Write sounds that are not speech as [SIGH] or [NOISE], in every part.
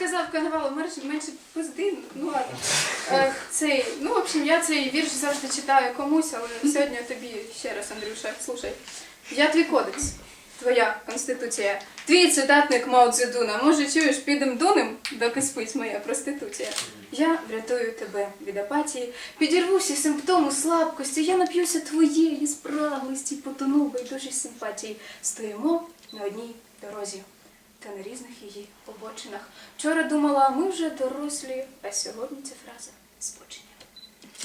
сказав карнавал, менше, пизди, ну ладно. Е, цей, ну, в общем, я цей вірш завжди читаю комусь, але сьогодні тобі ще раз, Андрюша, слушай. Я твій кодекс, твоя конституція, твій цитатник Мао Цзедуна. Може, чуєш, підем дунем, доки спить моя проституція. Я врятую тебе від апатії, підірвуся симптому слабкості, я нап'юся твоєї спраглості, потону в симпатії. Стоїмо на одній дорозі та на різних її обочинах. Вчора думала, ми вже дорослі, а сьогодні ця фраза збочення.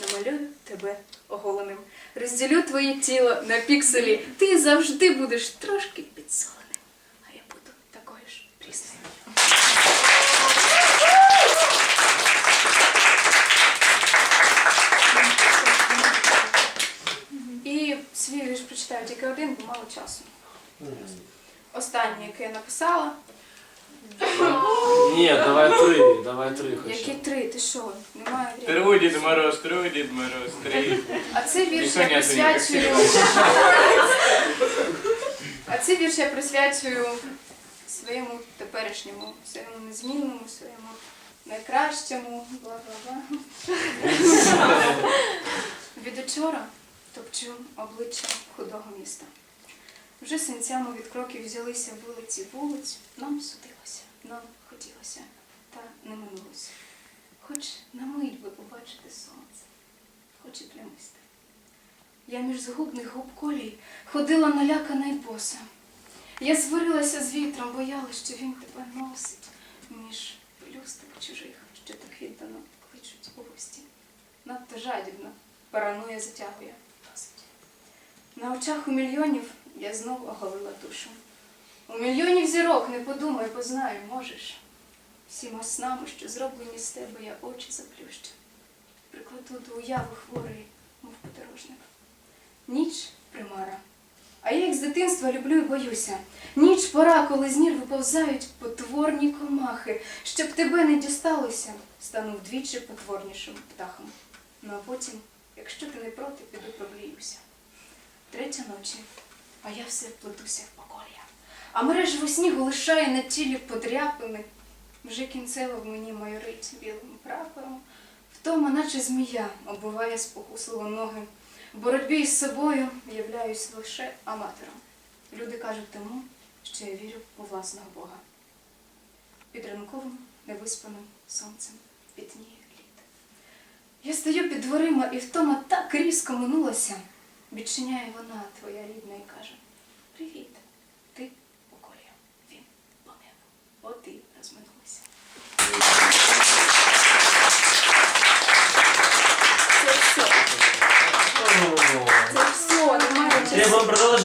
Намалюю тебе оголеним, розділю твоє тіло на пікселі. Ти завжди будеш трошки підсоленим, а я буду такою ж. І свій вірш прочитаю тільки один, бо мало часу. Останнє, яке я написала. Ні, давай три, [LAUGHS] давай три Які хоча. три? Ти що? Немає времени. Тру, Дід Мороз, тру, Дід Мороз, три. А цей вірш Ніхто я присвячую. [LAUGHS] А цей вірш я присвячую своєму теперішньому, своєму незмінному, своєму найкращому, бла-бла-бла. [LAUGHS] Від учора топчу обличчя худого міста. Вже синцями від кроків взялися вулиці вулиць, нам судилося, нам хотілося, та не минулося. Хоч на мить би побачити сонце, хоч і плямисте. Я між згубних губ колій ходила налякана й боса. Я сварилася з вітром, боялась, що він тебе носить між пелюсток чужих, що так віддано кличуть у гості. Надто жадібно, парануя затягує. На очах у мільйонів я знов оголила душу. У мільйонів зірок не подумай, познаю, можеш. Всіма снами, що зроблені з тебе, я очі заплющу. Прикладу до уяви хворої, мов подорожник. Ніч примара. А я як з дитинства люблю і боюся. Ніч пора, коли з нір виповзають потворні комахи. Щоб тебе не дісталося, стану вдвічі потворнішим птахом. Ну а потім, якщо ти не проти, піду пробліюся. Третя ночі, а я все плетуся в поколія. А мереж во снігу лишає на тілі подряпини. Вже кінцево в мені майорить білим прапором. Втома, наче змія, оббиває спокусливо ноги. В боротьбі із собою являюсь лише аматором. Люди кажуть тому, що я вірю у власного Бога. Під ранковим невиспаним сонцем пітніє лід. Я стою під дверима, і втома так різко минулася. Відчиняє вона, твоя рідна, і каже: Привіт, ти покоя, він по небу. От і розминулися. Це все. Це все, немає часу. Треба продовжити.